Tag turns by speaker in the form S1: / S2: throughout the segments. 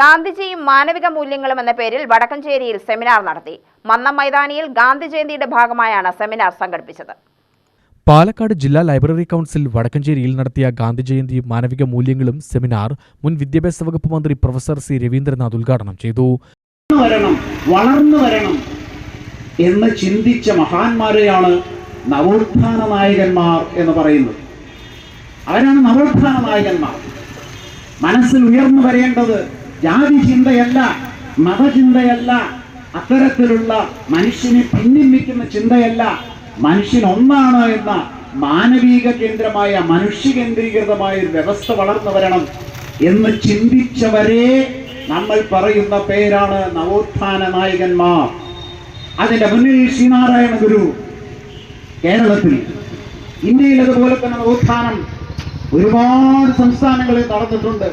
S1: ഗാന്ധിജിയും മാനവിക മൂല്യങ്ങളും എന്ന പേരിൽ വടക്കഞ്ചേരിയിൽ സെമിനാർ നടത്തി. മന്നം മൈതാനിയിൽ ഗാന്ധി ജയന്തിയുടെ ഭാഗമായാണ് സെമിനാർ സംഘടിപ്പിച്ചത്.
S2: പാലക്കാട് ജില്ലാ ലൈബ്രറി കൗൺസിൽ വടക്കഞ്ചേരിയിൽ നടത്തിയ ഗാന്ധി ജയന്തി മാനവിക മൂല്യങ്ങളും സെമിനാർ മുൻ വിദ്യാഭ്യാസ വകുപ്പ് മന്ത്രി പ്രൊഫസർ സി രവീന്ദ്രനാഥ് ഉദ്ഘാടനം ചെയ്തു.
S3: വളർന്നു വരണം വളർന്നു വരണം എന്ന് ചിന്തിച്ച മഹാന്മാരെയാണ് നവോത്ഥാന നായകന്മാർ എന്ന് പറയുന്നത്. അവരാണ് നവോത്ഥാന നായകന്മാർ. മനസ്സിൽ ഉയർന്നു വരേണ്ടത് ജാതി ചിന്തയല്ല മതചിന്തയല്ല അത്തരത്തിലുള്ള മനുഷ്യനെ പിന്നിമ്മിക്കുന്ന ചിന്തയല്ല. മനുഷ്യൻ ഒന്നാണ് എന്ന മാനവീക കേന്ദ്രമായ മനുഷ്യ കേന്ദ്രീകൃതമായ ഒരു വ്യവസ്ഥ വളർന്നു വരണം എന്ന് ചിന്തിച്ചവരെ നമ്മൾ പറയുന്ന പേരാണ് നവോത്ഥാന നായകന്മാർ. അതിന്റെ മുന്നിൽ ശ്രീനാരായണ ഗുരു കേരളത്തിൽ. ഇന്ത്യയിൽ അതുപോലെ തന്നെ നവോത്ഥാനം ഒരുപാട് സംസ്ഥാനങ്ങളിൽ നടന്നിട്ടുണ്ട്.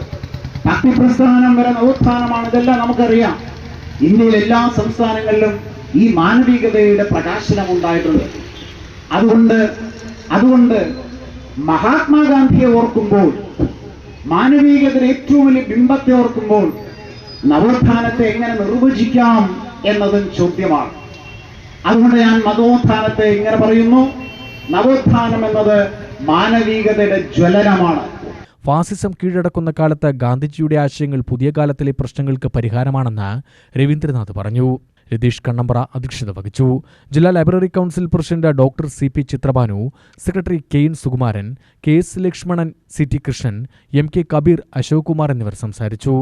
S3: ഭക്തിപ്രസ്ഥാനം വരെ നവോത്ഥാനമാണ് ഇതെല്ലാം നമുക്കറിയാം. ഇന്ത്യയിലെ എല്ലാ സംസ്ഥാനങ്ങളിലും ഈ മാനവികതയുടെ പ്രകാശനം ഉണ്ടായിട്ടുണ്ട്. അതുകൊണ്ട് അതുകൊണ്ട് മഹാത്മാഗാന്ധിയെ ഓർക്കുമ്പോൾ മാനവികതയുടെ ഏറ്റവും വലിയ ബിംബത്തെ ഓർക്കുമ്പോൾ നവോത്ഥാനത്തെ എങ്ങനെ നിർവചിക്കാം എന്നതും ചോദ്യമാണ്. അതുകൊണ്ട് ഞാൻ നവോത്ഥാനത്തെ ഇങ്ങനെ പറയുന്നു. നവോത്ഥാനം എന്നത് മാനവികതയുടെ ജ്വലനമാണ്.
S2: ഫാസിസം കീഴടക്കുന്ന കാലത്ത് ഗാന്ധിജിയുടെ ആശയങ്ങൾ പുതിയ കാലത്തിലെ പ്രശ്നങ്ങൾക്ക് പരിഹാരമാണെന്ന് രവീന്ദ്രനാഥ് പറഞ്ഞു. രതീഷ് കണ്ണമ്പ്ര അധ്യക്ഷത വഹിച്ചു. ജില്ലാ library council president doctor C P Chitrabhanu secretary K N Sukumaran K S Lakshmanan C T Krishnan M K Kabeer Ashok Kumar എന്നിവർ സംസാരിച്ചു.